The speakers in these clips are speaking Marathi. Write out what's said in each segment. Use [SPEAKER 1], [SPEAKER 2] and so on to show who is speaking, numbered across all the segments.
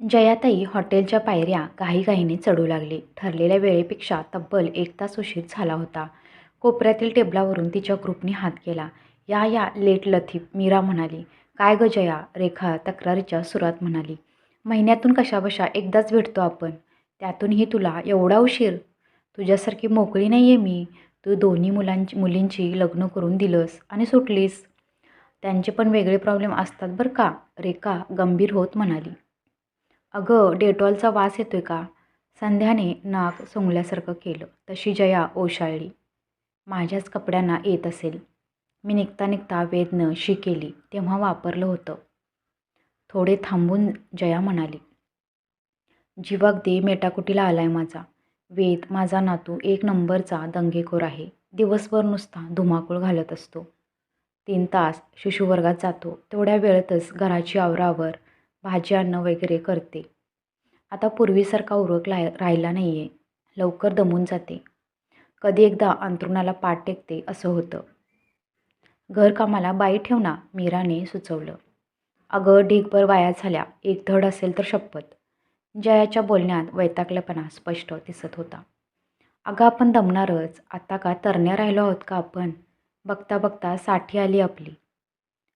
[SPEAKER 1] जयाताई हॉटेलच्या पायऱ्या घाईघाईने चढू लागली. ठरलेल्या वेळेपेक्षा तब्बल एक तास उशीर झाला होता. कोपऱ्यातील टेबलावरून तिच्या ग्रुपने हात केला. "या या लेट लतीफ" मीरा म्हणाली. "काय गं जया" रेखा तक्रारीच्या सुरात म्हणाली. "महिन्यातून कशाबशा एकदाच भेटतो आपण. त्यातूनही तुला एवढा उशीर? तुझ्यासारखी मोकळी नाही आहे मी. तू दोन्ही मुलींची लग्न करून दिलंस आणि सुटलीस. त्यांचे पण वेगळे प्रॉब्लेम असतात बरं का" रेखा गंभीर होत म्हणाली. "अगं डेटॉलचा वास येतोय का" संध्याने नाक सुंगल्यासारखं केलं. तशी जया ओशाळली. "माझ्याच कपड्यांना येत असेल. मी निघता निघता वेदनं शी केली तेव्हा वापरलं होतं." थोडे थांबून जया म्हणाली. "जीव अगदी मेटाकुटीला आलाय माझा. वेद माझा नातू एक नंबरचा दंगेखोर आहे. दिवसभर नुसता धुमाकूळ घालत असतो. तीन तास शिशुवर्गात जातो. तेवढ्या वेळेतच घराची आवरावर भाजी आणणं वगैरे करते. आता पूर्वीसारखा उरक राहिला नाही आहे लवकर दमून जाते. कधी एकदा अंथरुणाला पाठ टेकते असं होतं." "घरकामाला बाई ठेव ना" मीराने सुचवलं. "अगं ढीगभर वाया झाल्या. एक धड असेल तर शपथ." जयाच्या बोलण्यात वैतागलेपणा स्पष्ट दिसत होता. "अगं आपण दमणारच. आता का तरण्या राहिलो आहोत का आपण? बघता बघता साठी आली आपली.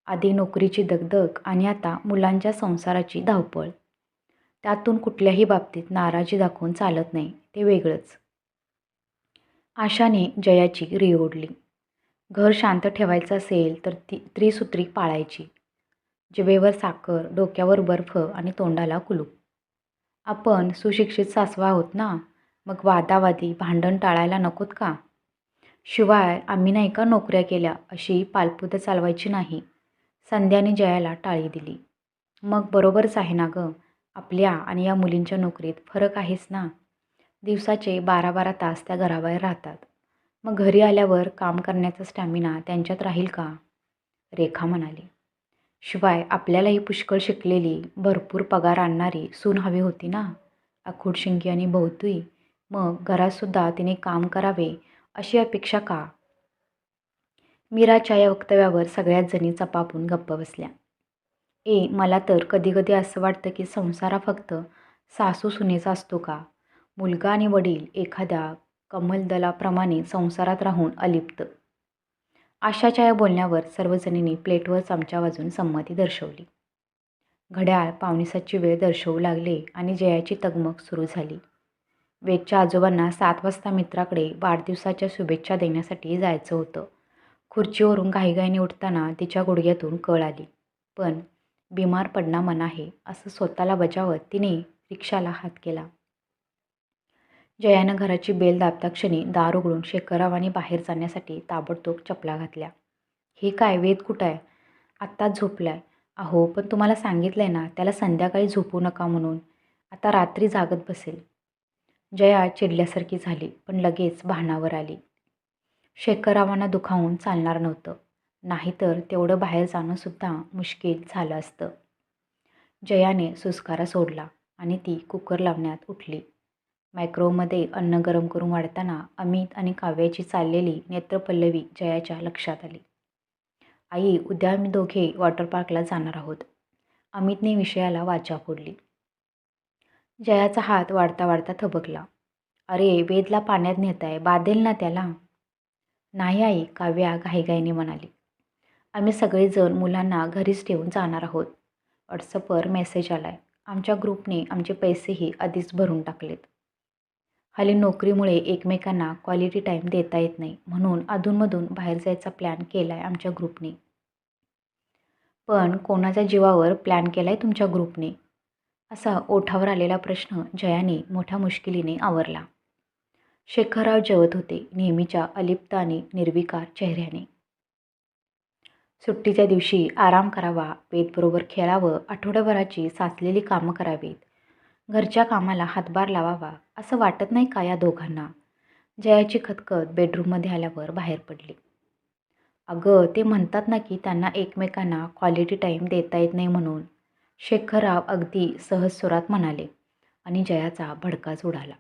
[SPEAKER 1] आधी नोकरीची दगदग आणि आता मुलांच्या संसाराची धावपळ. त्यातून कुठल्याही बाबतीत नाराजी दाखवून चालत नाही ते वेगळंच." आशाने जयाची री ओढली. घर शांत ठेवायचं असेल तर ती त्रिसूत्री पाळायची. जिभेवर साखर, डोक्यावर बर्फ आणि तोंडाला कुलूप. आपण सुशिक्षित सासवा आहोत ना, मग वादावादी, भांडण टाळायला नकोत का? शिवाय आम्ही नाही का नोकऱ्या केल्या अशी पालपुतं चालवायची नाही. संध्याने जयाला टाळी दिली. "मग बरोबरच आहे ना गं. आपल्या आणि या मुलींच्या नोकरीत फरक आहेच ना. दिवसाचे बारा बारा तास त्या घराबाहेर राहतात. मग घरी आल्यावर काम करण्याचा स्टॅमिना त्यांच्यात राहील का?" रेखा म्हणाली. "शिवाय आपल्यालाही पुष्कळ शिकलेली, भरपूर पगार आणणारी सून हवी होती ना. आखूडशिंगी आणि बहुतुई. मग घरातसुद्धा तिने काम करावे अशी अपेक्षा का?" मीराच्या या वक्तव्यावर सगळ्याच जणी चपापून गप्प बसल्या. "ए मला तर कधीकधी असं वाटतं की संसार फक्त सासू-सुनेचा असतो का? मुलगा आणि वडील एखाद्या कमलदलाप्रमाणे संसारात राहून अलिप्त." आशाच्या या बोलण्यावर सर्वजणींनी प्लेटवर चमचा वाजून संमती दर्शवली. घड्याळ पावणीसाची वेळ दर्शवू लागले आणि जयाची तगमग सुरू झाली. वेदच्या आजोबांना सात वाजता मित्राकडे वाढदिवसाच्या शुभेच्छा देण्यासाठी जायचं होतं. खुर्चीवरून घाईघाईने उठताना तिच्या गुडघ्यातून कळ आली. पण बिमार पडना मना आहे असं स्वतःला बजावत तिने रिक्षाला हात केला. जयानं घराची बेल दाबताक्षणी दार उघडून शेखररावांनी बाहेर जाण्यासाठी ताबडतोब चपला घातल्या. "हे काय वेद आहे "आत्ताच झोपलाय." "अहो पण तुम्हाला सांगितलंय ना त्याला संध्याकाळी झोपू नका म्हणून. आता रात्री जागत बसेल." जया चिडल्यासारखी झाली पण लगेच भानावर आली. शेखररावांना दुखावून चालणार नव्हतं. नाहीतर तेवढं बाहेर जाणंसुद्धा मुश्किल झालं असतं. जयाने सुस्कारा सोडला आणि ती कुकर लावण्यात उठली. मायक्रोवमध्ये अन्न गरम करून वाढताना अमित आणि काव्याची चाललेली नेत्रपल्लवी जयाच्या लक्षात आली. "आई उद्या आम्ही दोघे वॉटर पार्कला जाणार आहोत." अमितने विषयाला वाचा फोडली. जयाचा हात वाढता वाढता थबकला. "अरे वेदला पाण्यात नेताय, बाधेल ना त्याला." "नाही आई" काव्या घाईघाईने म्हणाली. "आम्ही सगळेजण मुलांना घरीच ठेवून जाणार आहोत. व्हॉट्सअपवर मेसेज आलाय. आमच्या ग्रुपने आमचे पैसेही आधीच भरून टाकलेत. हल्ली नोकरीमुळे एकमेकांना क्वालिटी टाईम देता येत नाही म्हणून अधूनमधून बाहेर जायचा प्लॅन केला आहे आमच्या ग्रुपने." "पण कोणाच्या जीवावर प्लॅन केला आहे तुमच्या ग्रुपने?" असा ओठावर आलेला प्रश्न जयाने मोठ्या मुश्किलीने आवरला. शेखरराव जेवत होते नेहमीच्या अलिप्त आणि निर्विकार चेहऱ्याने. सुट्टीच्या दिवशी आराम करावा, वेदबरोबर खेळावं, आठवड्याभराची साचलेली कामं करावीत, घरच्या कामाला हातभार लावावा असं वाटत नाही का या दोघांना? जयाची खतखत बेडरूममध्ये आल्यावर बाहेर पडली. "अगं ते म्हणतात ना की त्यांना एकमेकांना क्वालिटी टाईम देता येत नाही म्हणून." शेखरराव अगदी सहज स्वरात म्हणाले आणि जयाचा भडकाच उडाला.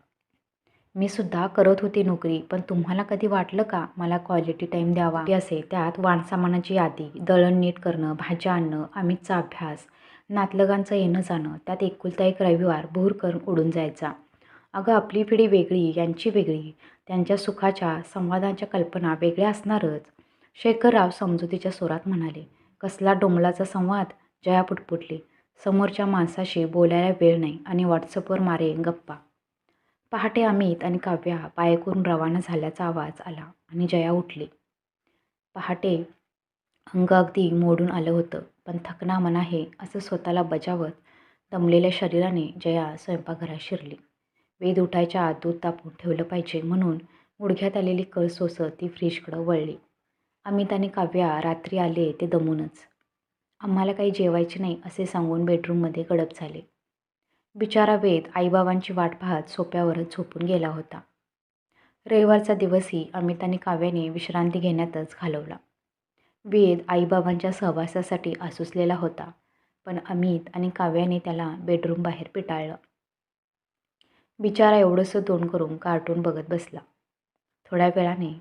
[SPEAKER 1] "मी सुद्धा करत होते नोकरी पण तुम्हाला कधी वाटलं का मला क्वालिटी टाईम द्यावा? असे त्यात वाणसामानाची यादी, दळण नीट करणं, भाज्या आणणं, अमितचा अभ्यास, नातलगांचं येणं जाणं त्यात एकुलता एक रविवार भूर करून उडून जायचा. अगं आपली पिढी वेगळी यांची वेगळी त्यांच्या सुखाच्या संवादांच्या कल्पना वेगळ्या असणारच. शेखरराव समजुतीच्या स्वरात म्हणाले कसला डोंबलाचा संवाद? जया पुटपुटली. समोरच्या माणसाशी बोलायला वेळ नाही आणि व्हॉट्सअपवर मारे गप्पा. पहाटे अमित आणि काव्या बायकून रवाना झाल्याचा आवाज आला आणि जया उठली. पहाटे अंग अगदी मोडून आलं होतं पण थकना मना आहे असं स्वतःला बजावत दमलेल्या शरीराने जया स्वयंपाकघरात शिरली. वेद उठायच्या आत दूध तापून ठेवलं पाहिजे म्हणून गुडघ्यात आलेली कळ सोसत ती फ्रीजकडं वळली. अमित आणि काव्या रात्री आले ते दमूनच. आम्हाला काही जेवायचे नाही असे सांगून बेडरूममध्ये गडप झाले. बिचारा वेद आईबाबांची वाट पाहत सोप्यावरच झोपून गेला होता. रविवारचा दिवसही अमित आणि काव्याने विश्रांती घेण्यातच घालवला. वेद आईबाबांच्या सहवासासाठी आसुसलेला होता पण अमित आणि काव्याने त्याला बेडरूम बाहेर पिटाळलं. बिचारा एवढंसं तोंड करून कार्टून बघत बसला. थोड्या वेळाने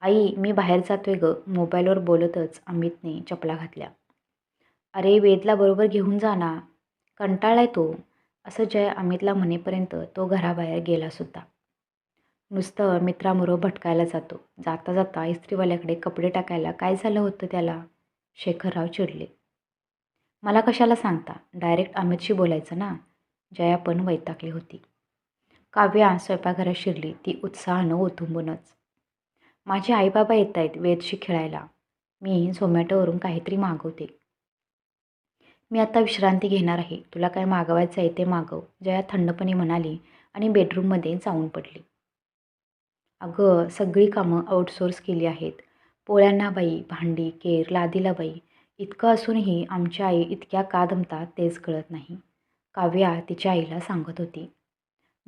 [SPEAKER 1] आई मी बाहेर जातोय ग. मोबाईलवर बोलतच अमितने चपला घातल्या. अरे वेदला बरोबर घेऊन जा ना. आहे तो. असं जय अमितला म्हणेपर्यंत तो घराबाहेर गेलासुद्धा नुसतं मित्राबरोबर भटकायला जातो. जाता जाता इस्त्रीवाल्याकडे कपडे टाकायला काय झालं होतं त्याला? शेखरराव चिडले. मला कशाला सांगता? डायरेक्ट अमितशी बोलायचं ना? जया पण वैतागली होती. काव्या स्वयंपाकघरात शिरली. ती उत्साहानं ओथुंबूनच माझे आईबाबा येत आहेत वेदशी खेळायला. मी झोमॅटोवरून काहीतरी मागवते. मी आता विश्रांती घेणार आहे. तुला काय मागवायचं आहे ते मागव. जया थंडपणे म्हणाली आणि बेडरूममध्ये जाऊन पडली. अगं सगळी कामं आउटसोर्स केली आहेत. पोळ्यांना बाई भांडी केर लादीला बाई. इतकं असूनही आमच्या आई इतक्या का दमतात तेच कळत नाही. काव्या तिच्या आईला सांगत होती.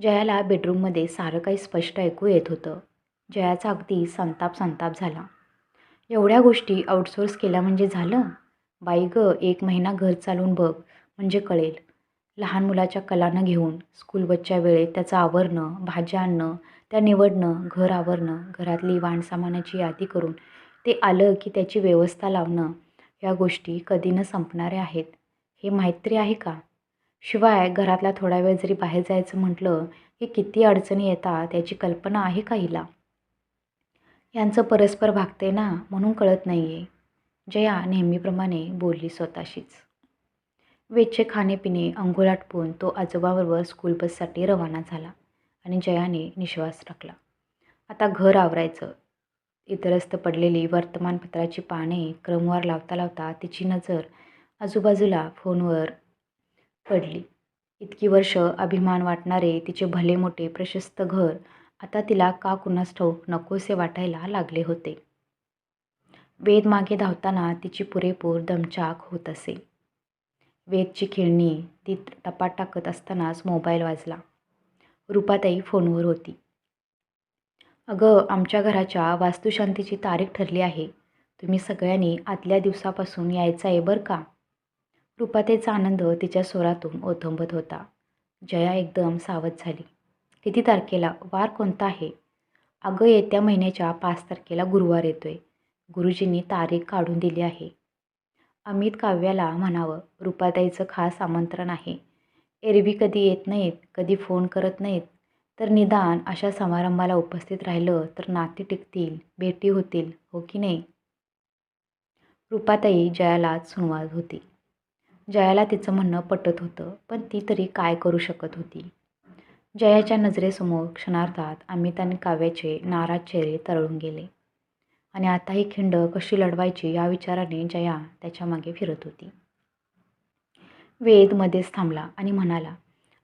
[SPEAKER 1] जयाला बेडरूममध्ये सारं काही स्पष्ट ऐकू येत होतं. जयाचा अगदी संताप संताप झाला. एवढ्या गोष्टी आउटसोर्स केल्या म्हणजे झालं? बाई गं एक महिना घर चालवून बघ म्हणजे कळेल. लहान मुलाच्या कलानं घेऊन स्कूल बसच्या वेळेत त्याचं आवरणं भाज्या आणणं त्या निवडणं घर आवरणं घरातली वाणसामानाची यादी करून ते आलं की त्याची व्यवस्था लावणं या गोष्टी कधी न संपणाऱ्या आहेत. हे माहीत तरी आहे का? शिवाय घरातला थोडा वेळ जरी बाहेर जायचं म्हटलं की किती अडचणी येतात याची कल्पना आहे का हिला? यांचं परस्पर भागते ना म्हणून कळत नाही आहे जया नेहमीप्रमाणे बोलली स्वतःशीच. वेदचे खाणेपिणे अंघोळ आटपून तो आजोबाबरोबर स्कूल बससाठी रवाना झाला आणि जयाने निश्वास टाकला. आता घर आवरायचं. इतरस्त पडलेली वर्तमानपत्राची पाने क्रमवार लावता लावता तिची नजर आजूबाजूला फोनवर पडली. इतकी वर्ष अभिमान वाटणारे तिचे भले मोठे प्रशस्त घर आता तिला का कुणास ठाऊक नकोसे वाटायला लागले होते. वेद मागे धावताना तिची पुरेपूर दमचाक होत असे. वेदची खेळणी ती टपात टाकत असतानाच मोबाईल वाजला. रुपाताई फोनवर होती. अगं आमच्या घराच्या वास्तुशांतीची तारीख ठरली आहे. तुम्ही सगळ्यांनी आदल्या दिवसापासून यायचं आहे बरं का? रुपाताईचा आनंद तिच्या स्वरातून ओथंबत होता. जया एकदम सावध झाली. किती तारखेला? वार कोणता आहे? अगं येत्या महिन्याच्या पाच तारखेला गुरुवार येतोय. गुरुजींनी तारीख काढून दिली आहे. अमित काव्याला म्हणावं रुपाताईचं खास आमंत्रण आहे. एरवी कधी येत नाहीत कधी फोन करत नाहीत तर निदान अशा समारंभाला उपस्थित राहिलं तर नाती टिकतील भेटी होतील हो की नाही? रुपाताई जयालाच सुनवात होती. जयाला तिचं म्हणणं पटत होतं पण ती तरी काय करू शकत होती? जयाच्या नजरेसमोर क्षणार्धात अमित आणि काव्याचे नाराज चेहरे तरळून गेले. आणि आता ही खिंड कशी लढवायची या विचाराने जया त्याच्यामागे फिरत होती. वेद मध्येच थांबला आणि म्हणाला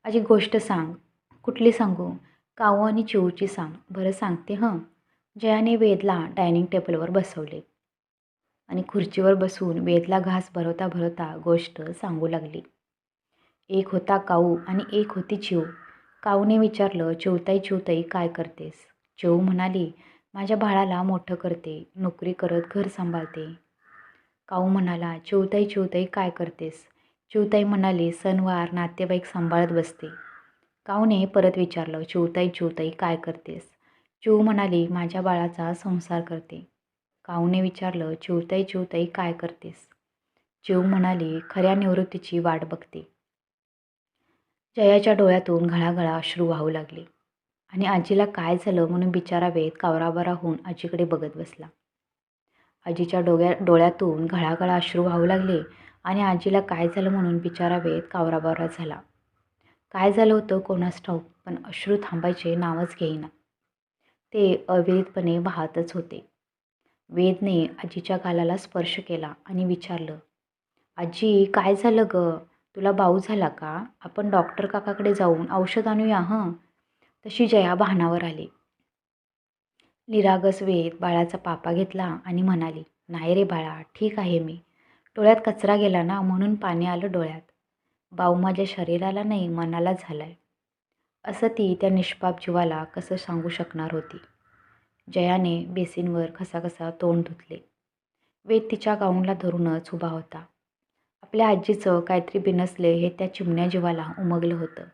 [SPEAKER 1] अजी गोष्ट सांग. कुठली सांगू? काऊ आणि चिऊची सांग. बरं सांगते हं. जयाने वेदला डायनिंग टेबलवर बसवले आणि खुर्चीवर बसून वेदला घास भरवता भरवता गोष्ट सांगू लागली. एक होता काऊ आणि एक होती चिव काऊने विचारलं चिवताई चिवताई काय करतेस? चिऊ म्हणाली माझ्या बाळाला मोठं करते नोकरी करत घर सांभाळते. काऊ म्हणाला चिवताई चिवताई काय करतेस चिवताई म्हणाली सणवार नातेवाईक सांभाळत बसते. काऊने? परत विचारलं चिवताई चिवताई काय करतेस चिव म्हणाली माझ्या बाळाचा संसार करते. काऊने विचारलं चिवताई चिवताई काय करतेस जीव म्हणाली खऱ्या निवृत्तीची वाट बघते. जयाच्या डोळ्यातून घळाघळा अश्रू वाहू लागले. आणि आजीला काय झालं म्हणून बिचारा वेद कावराबारा होऊन आजीकडे बघत बसला. आजीच्या डोळ्या डोळ्यातून घळाघळा अश्रू वाहू लागले आणि आजीला काय झालं म्हणून बिचारा वेद कावराबारा झाला. काय झालं होतं कोणास ठाऊक पण अश्रू थांबायचे नावच घेईना. ते अविरतपणे वाहतच होते. वेदने आजीच्या गालाला स्पर्श केला आणि विचारलं आजी काय झालं ग? तुला बाऊ झाला का? आपण डॉक्टर काकाकडे जाऊन औषध आणूया हं? तशी जया वाहनावर आली. निरागस वेत बाळाचा पापा घेतला आणि म्हणाली नाही रे बाळा ठीक आहे मी. डोळ्यात कचरा गेला ना म्हणून पाणी आलं डोळ्यात. बाऊ माझ्या शरीराला नाही मनाला झालाय. असं ती त्या निष्पाप जीवाला कसं सांगू शकणार होती? जयाने बेसिनवर खसाखसा तोंड धुतले. वेद तिच्या गाऊनला धरूनच उभा होता. आपल्या आजीचं काहीतरी बिनसले हे त्या चिमण्या जीवाला उमगलं होतं.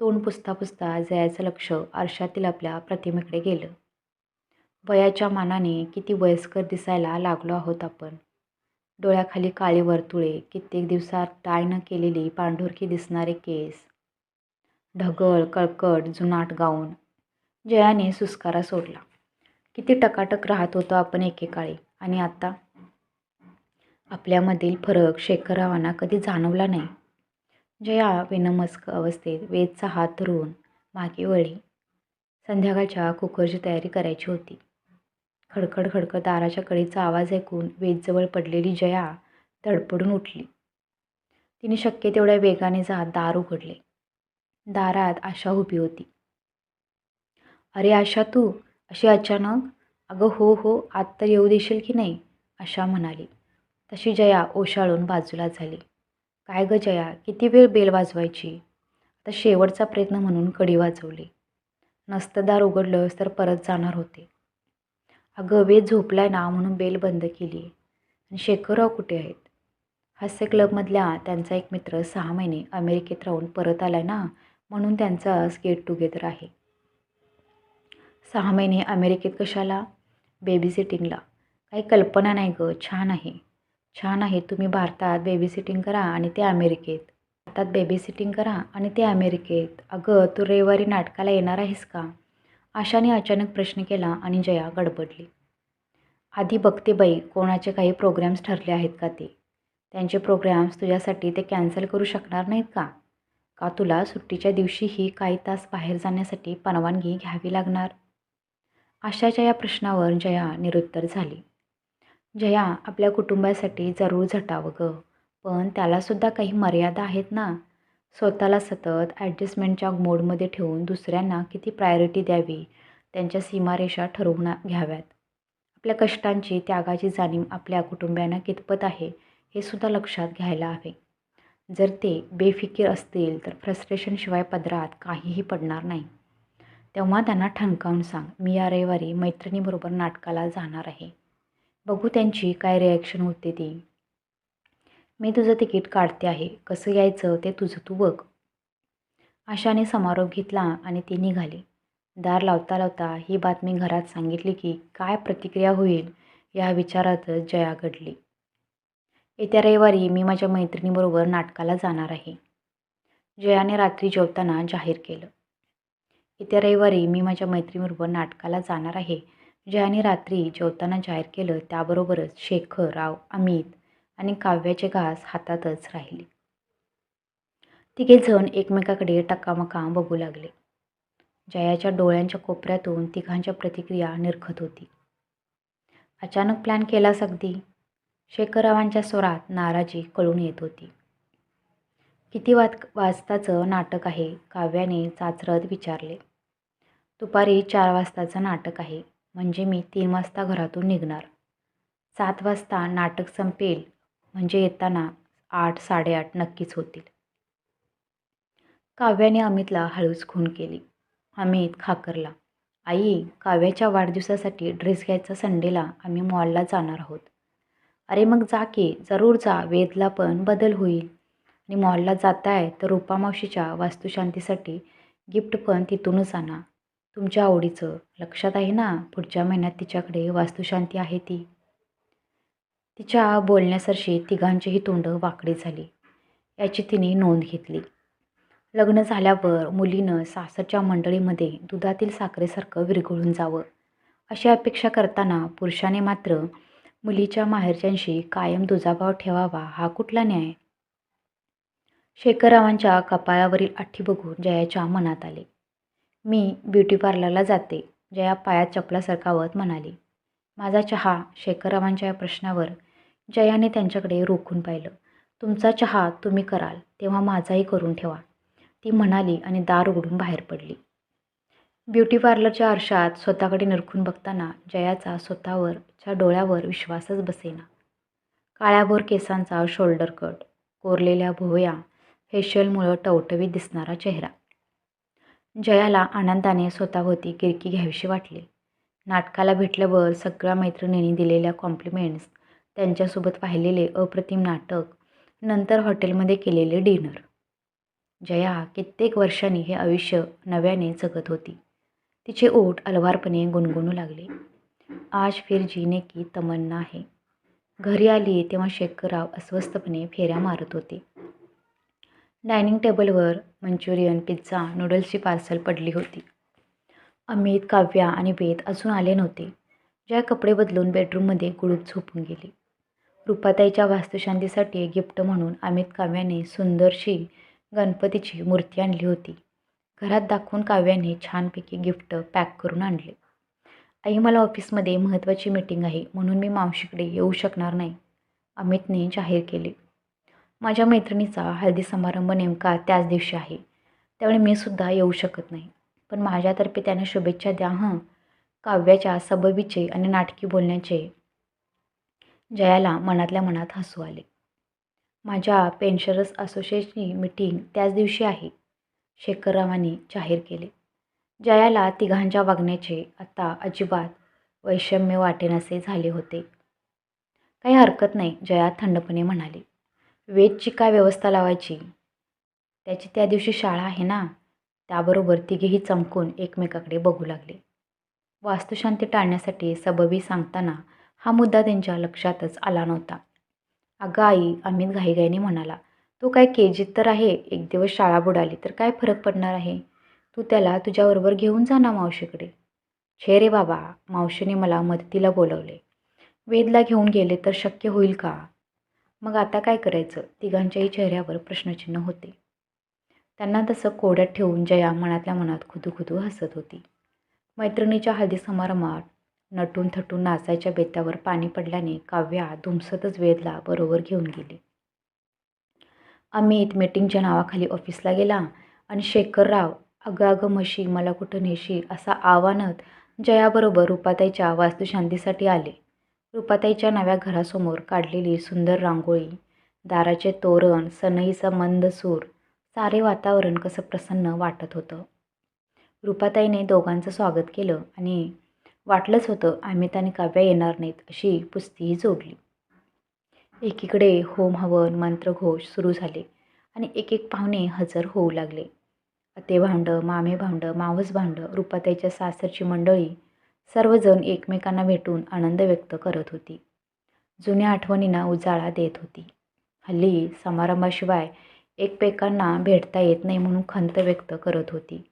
[SPEAKER 1] तोंड पुसता पुसता जयाचं लक्ष आरशातील आपल्या प्रतिमेकडे गेलं. वयाच्या मानाने किती वयस्कर दिसायला लागलो आहोत आपण. डोळ्याखाली काळी वर्तुळे कित्येक दिवसात टाय न केलेली पांढुरकी दिसणारे केस. ढगळ कळकट जुनाट गाऊन. जयाने सुस्कारा सोडला. किती टकाटक राहत होतो आपण एकेकाळी. आणि आता? आपल्यामधील फरक शेखरावांना कधी जाणवला नाही. जया विनमस्क अवस्थेत वेदचा हात धरून मागे वळली. संध्याकाळच्या कुकरची तयारी करायची होती. खडखड खडखड दाराच्या कडीचा आवाज ऐकून वेदजवळ पडलेली जया धडपडून उठली. तिने शक्य तेवढ्या वेगाने जात दार उघडले. दारात आशा उभी होती. अरे आशा तू अशी अचानक? अगं हो हो आत तर येऊ देशील की नाही? आशा म्हणाली. तशी जया ओशाळून बाजूला झाली. काय गं जया किती वेळ बेल वाजवायची? आता शेवटचा प्रयत्न म्हणून कडी वाजवली. नसतं दार उघडलंस तर परत जाणार होते. अगं वेद झोपलाय ना म्हणून बेल बंद केली आणि शेखरराव कुठे आहेत? हास्य क्लबमधल्या त्यांचा एक मित्र सहा महिने अमेरिकेत राहून परत आलाय ना म्हणून त्यांचा आज गेट टुगेदर आहे. सहा महिने अमेरिकेत कशाला? बेबी सिटिंगला काही कल्पना नाही गं छान आहे. छान आहे. तुम्ही भारतात बेबी सिटिंग करा आणि ते अमेरिकेत. भारतात बेबी सिटिंग करा आणि ते अमेरिकेत. अगं तू रविवारी नाटकाला येणार आहेस का? आशाने अचानक प्रश्न केला आणि जया गडबडली. आधी बघते बाई कोणाचे काही प्रोग्रॅम्स ठरले आहेत का ते? त्यांचे प्रोग्रॅम्स तुझ्यासाठी ते कॅन्सल करू शकणार नाहीत का? का तुला सुट्टीच्या दिवशीही काही तास बाहेर जाण्यासाठी परवानगी घ्यावी लागणार? आशाच्या या प्रश्नावर जया निरुत्तर झाली. जया आपल्या कुटुंबासाठी जरूर झटावं गं. पण त्यालासुद्धा काही मर्यादा आहेत ना? स्वतःला सतत ॲडजस्टमेंटच्या मोडमध्ये ठेवून दुसऱ्यांना किती प्रायोरिटी द्यावी? त्यांच्या सीमारेषा ठरवून घ्याव्यात. आपल्या कष्टांची त्यागाची जाणीव आपल्या कुटुंबियांना कितपत आहे हे सुद्धा लक्षात घ्यायला हवे. जर ते बेफिकीर असतील तर फ्रस्ट्रेशनशिवाय पदरात काहीही पडणार नाही. तेव्हा त्यांना ठणकावून सांग मी या रविवारी मैत्रिणीबरोबर नाटकाला जाणार आहे. बघू त्यांची काय रिॲक्शन होते ती. मी तुझं तिकीट काढते आहे. कसं यायचं ते तुझं तू बघ. आशाने समारोप घेतला आणि ती निघाली. दार लावता लावता ही बातमी घरात सांगितली की काय प्रतिक्रिया होईल या विचारातच जया घडली. येत्या रविवारी मी माझ्या मैत्रिणीबरोबर नाटकाला जाणार आहे. जयाने रात्री जेवताना जाहीर केलं. येत्या रविवारी मी माझ्या मैत्रिणीबरोबर नाटकाला जाणार आहे. ज्याने रात्री जेवताना जाहीर केलं त्याबरोबरच शेखर राव अमित आणि काव्याचे घास हातातच राहिले. तिघेजण एकमेकाकडे टक्कामका बघू लागले. जयाच्या डोळ्यांच्या कोपऱ्यातून तिघांच्या प्रतिक्रिया निरखत होती. अचानक प्लॅन केलास अगदी? शेखररावांच्या स्वरात नाराजी कळून येत होती. किती वात वाजताचं नाटक आहे? काव्याने चाचरत विचारले. दुपारी चार वाजताचं नाटक आहे. म्हणजे मी तीन वाजता घरातून निघणार. सात वाजता नाटक संपेल म्हणजे येताना आठ साडेआठ नक्कीच होतील. काव्याने अमितला हळूच खून केली. अमित खाकरला आई काव्याच्या वाढदिवसासाठी ड्रेस घ्यायचा संडेला आम्ही मॉलला जाणार आहोत. अरे मग जा की जरूर जा वेदला पण बदल होईल. आणि मॉलला जाताय तर रूपामावशीच्या वास्तुशांतीसाठी गिफ्ट पण तिथूनच आणा. तुमच्या आवडीचं. लक्षात आहे ना पुढच्या महिन्यात तिच्याकडे वास्तुशांती आहे ती. तिच्या बोलण्यासरशी तिघांचीही तोंड वाकडी झाली. याची तिने नोंद घेतली. लग्न झाल्यावर मुलीनं सासरच्या मंडळीमध्ये दुधातील साखरेसारखं विरघळून जावं. अशी अपेक्षा करताना पुरुषाने मात्र मुलीच्या माहेरच्यांशी कायम दुजाभाव ठेवावा हा कुठला न्याय? शेखररावांच्या कपाळावरील आठी बघून जयाच्या मनात आले. मी ब्युटी पार्लरला जाते जया पायात चपला सरकावत म्हणाली. माझा चहा शेखररावांच्या या प्रश्नावर जयाने त्यांच्याकडे रोखून पाहिलं. तुमचा चहा तुम्ही कराल तेव्हा माझाही करून ठेवा. ती म्हणाली आणि दार उघडून बाहेर पडली. ब्युटी पार्लरच्या आरशात स्वतःकडे निरखून बघताना जयाचा स्वतःवरच्या डोळ्यावर विश्वासच बसेना. काळ्याभोर केसांचा शोल्डर कट कोरलेल्या भोवया फेशियलमुळं टवटवीत दिसणारा चेहरा. जयाला आनंदाने स्वतःभोवती किरकी घ्यावीशी वाटली. नाटकाला भेटल्यावर सगळ्या मैत्रिणींनी दिलेल्या कॉम्प्लिमेंट्स त्यांच्यासोबत पाहिलेले अप्रतिम नाटक नंतर हॉटेलमध्ये केलेले डिनर जया कित्येक वर्षांनी हे आयुष्य नव्याने जगत होती. तिचे ओठ अलवारपणे गुणगुणू लागले. आज फिर जीने की तमन्ना आहे घरी आली तेव्हा शेखरराव अस्वस्थपणे फेऱ्या मारत होते. डायनिंग टेबलवर मंचुरियन पिझ्झा नूडल्सची पार्सल पडली होती. अमित काव्या आणि बेत अजून आले नव्हते ज्या कपडे बदलून बेडरूममध्ये गुळूप झोपून गेली. रुपाताईच्या वास्तुशांतीसाठी गिफ्ट म्हणून अमित काव्याने सुंदरशी गणपतीची मूर्ती आणली होती. घरात दाखवून काव्याने छानपैकी गिफ्ट पॅक करून आणले. आई मला ऑफिसमध्ये महत्त्वाची मीटिंग आहे म्हणून मी मावशीकडे येऊ शकणार नाही अमितने जाहीर केले. माझ्या मैत्रिणीचा हळदी समारंभ नेमका त्याच दिवशी आहे. त्यामुळे मी सुद्धा येऊ शकत नाही. पण माझ्यातर्फे त्याने शुभेच्छा द्या हं. काव्याच्या सबबीचे आणि नाटकी बोलण्याचे जयाला मनातल्या मनात हसू आले. माझ्या पेन्शनर्स असोसिएशनची मिटिंग त्याच दिवशी आहे शेखररावांनी जाहीर केले. जयाला तिघांच्या वागण्याचे आता अजिबात वैषम्य वाटेनसे झाले होते. काही हरकत नाही जया थंडपणे म्हणाली. वेदची काय व्यवस्था लावायची? त्याची त्या दिवशी शाळा आहे ना? त्याबरोबर तिघेही चमकून एकमेकाकडे बघू लागले. वास्तुशांती टाळण्यासाठी सबबी सांगताना हा मुद्दा त्यांच्या लक्षातच आला नव्हता. अगं आई अमित घाईघाईने म्हणाला तो काय के जीत तर आहे? एक दिवस शाळा बुडाली तर काय फरक पडणार आहे? तू त्याला तुझ्याबरोबर घेऊन जा ना मावशीकडे. छे रे बाबा मावशीने मला मदतीला बोलवले. वेदला घेऊन गेले तर शक्य होईल का? मग आता काय करायचं? तिघांच्याही चेहऱ्यावर प्रश्नचिन्ह होते. त्यांना तसं कोड्यात ठेवून जया मनातल्या मनात खुदूखुदू हसत होती. मैत्रिणीच्या हळदी समारंभात नटून थटून नाचायच्या बेतावर पाणी पडल्याने काव्या धुमसतच वेदला बरोबर घेऊन गेली. अमित मीटिंगच्या नावाखाली ऑफिसला गेला आणि शेखरराव अगं अगं म्हशी मला कुठं नेशी असा आव्हानत जयाबरोबर रुपाताईच्या वास्तुशांतीसाठी आले. रुपाताईच्या नव्या घरासमोर काढलेली सुंदर रांगोळी दाराचे तोरण सनईचा मंद सूर सारे वातावरण कसं प्रसन्न वाटत होतं. रुपाताईने दोघांचं स्वागत केलं आणि वाटलंच होतं अमित आणि काव्या येणार नाहीत अशी पुस्तीही जोडली. एकीकडे होम हवन मंत्रघोष सुरू झाले आणि एक एक पाहुणे हजर होऊ लागले. अते भांडं मामे भांडं मावस भांडं रुपाताईच्या सासरची मंडळी सर्वजण एकमेकांना भेटून आनंद व्यक्त करत होती. जुन्या आठवणींना उजाळा देत होती. हल्ली समारंभाशिवाय एकमेकांना भेटता येत नाही म्हणून खंत व्यक्त करत होती.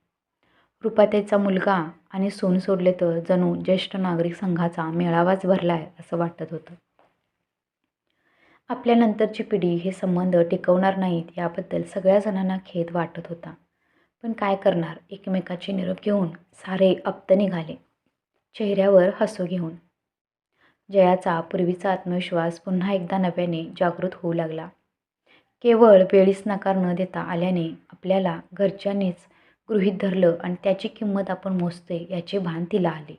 [SPEAKER 1] रुपाताईचा मुलगा आणि सून सोडले तर जणू ज्येष्ठ नागरिक संघाचा मेळावाच भरलाय असं वाटत होतं. आपल्यानंतरची पिढी हे संबंध टिकवणार नाहीत याबद्दल सगळ्या जणांना खेद वाटत होता. पण काय करणार? एकमेकाची निरोप घेऊन सारे अप्त निघाले. चेहऱ्यावर हसू घेऊन. जयाचा पूर्वीचा आत्मविश्वास पुन्हा एकदा नव्याने जागृत होऊ लागला. केवळ वेळीच नकार न देता आल्याने आपल्याला घरच्यांनीच गृहीत धरलं आणि त्याची किंमत आपण मोजते याचे भान तिला आले.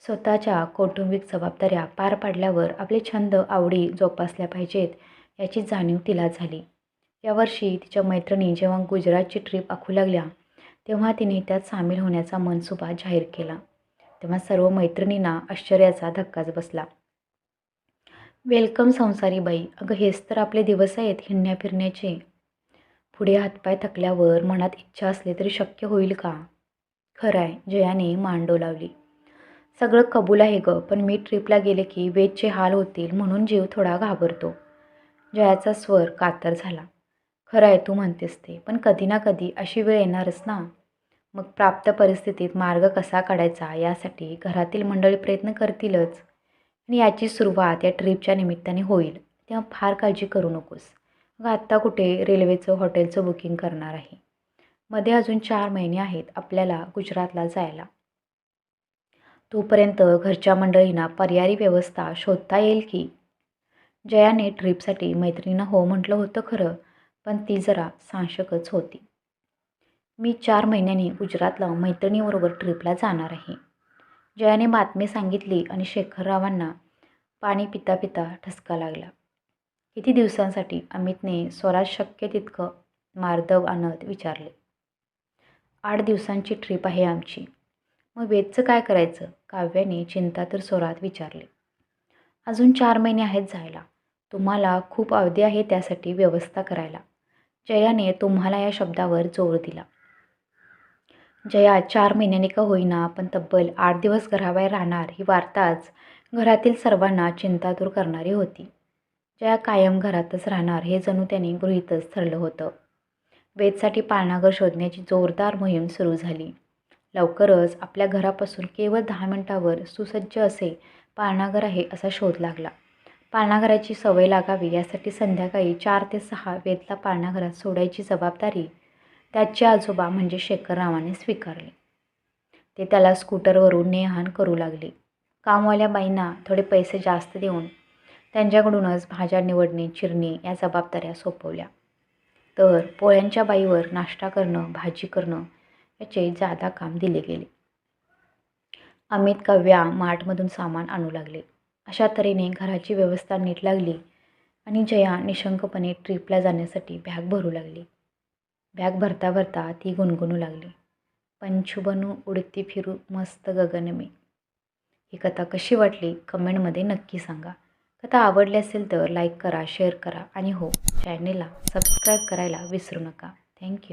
[SPEAKER 1] स्वतःच्या कौटुंबिक जबाबदाऱ्या पार पाडल्यावर आपले छंद आवडी जोपासल्या पाहिजेत याची जाणीव तिला झाली. यावर्षी तिच्या मैत्रिणी जेव्हा गुजरातची ट्रीप आखू लागल्या तेव्हा तिने त्यात सामील होण्याचा मनसुबा जाहीर केला. तेव्हा सर्व मैत्रिणींना आश्चर्याचा धक्काच बसला. वेलकम संसारी बाई. अगं हेच तर आपले दिवस आहेत हिंडण्या फिरण्याचे पुढे हातपाय थकल्यावर मनात इच्छा असली तरी शक्य होईल का? खरं आहे जयाने मान डोलावली सगळं कबूल आहे गं पण मी ट्रिपला गेले की वेदचे हाल होतील म्हणून जीव थोडा घाबरतो. जयाचा स्वर कातर झाला. खरं आहे तू म्हणतेस ते पण कधी ना कधी अशी वेळ येणारच ना. मग प्राप्त परिस्थितीत मार्ग कसा काढायचा यासाठी घरातील मंडळी प्रयत्न करतीलच. आणि याची सुरुवात या ट्रिपच्या निमित्ताने होईल. तेव्हा फार काळजी करू नकोस. मग आत्ता कुठे रेल्वेचं हॉटेलचं बुकिंग करणार आहे? मध्ये अजून चार महिने आहेत आपल्याला गुजरातला जायला. तोपर्यंत घरच्या मंडळींना पर्यायी व्यवस्था शोधता येईल की? जयाने ट्रिपसाठी मैत्रिणीनं हो म्हटलं होतं खरं पण ती जरा सांशकच होती. मी चार महिन्यांनी गुजरातला मैत्रिणीबरोबर ट्रिपला जाणार आहे. जयाने बातमी सांगितली आणि शेखररावांना पाणी पिता पिता ठसका लागला. किती दिवसांसाठी अमितने स्वराज शक्य तितकं मार्दव आणत विचारले. आठ दिवसांची ट्रिप आहे आमची. मग वेदचं काय करायचं? काव्याने चिंता तर स्वरात विचारले. अजून चार महिने आहेत जायला. तुम्हाला खूप अवधी आहे त्यासाठी व्यवस्था करायला. जयाने तुम्हाला या शब्दावर जोर दिला. म्हणजे जया चार महिन्याने का होईना पण तब्बल आठ दिवस घराबाहेर राहणार ही वार्ताच घरातील सर्वांना चिंता दूर करणारी होती. जया कायम घरातच राहणार हे जणू त्याने गृहीतच ठरलं होतं. वेदसाठी पाळणाघर शोधण्याची जोरदार मोहीम सुरू झाली. लवकरच आपल्या घरापासून केवळ दहा मिनिटावर सुसज्ज असे पाळणाघर आहे असा शोध लागला. पाळणाघराची सवय लागावी यासाठी संध्याकाळी चार ते सहा वेदला पाळणाघरात सोडायची जबाबदारी त्याचे आजोबा म्हणजे शेखररावाने स्वीकारले. ते त्याला स्कूटरवरून नेहान करू लागले. कामवाल्या बाईंना थोडे पैसे जास्त देऊन त्यांच्याकडूनच भाज्या निवडणे चिरणे या जबाबदाऱ्या सोपवल्या. तर पोळ्यांच्या बाईवर नाश्ता करणं भाजी करणं याचे जादा काम दिले गेले. अमित कव्या मार्टमधून सामान आणू लागले. अशा तऱ्हेने घराची व्यवस्था नीट लागली आणि जया निशंकपणे ट्रिपला जाण्यासाठी बॅग भरू लागली. बॅग भरता भरता ती गुणगुणू लागली. पंचू बनू उडती फिरू मस्त गगन मी. ही कथा कशी वाटली कमेंटमध्ये नक्की सांगा. कथा आवडली असेल तर लाईक करा शेअर करा आणि हो चॅनेलला सबस्क्राईब करायला विसरू नका. थँक्यू.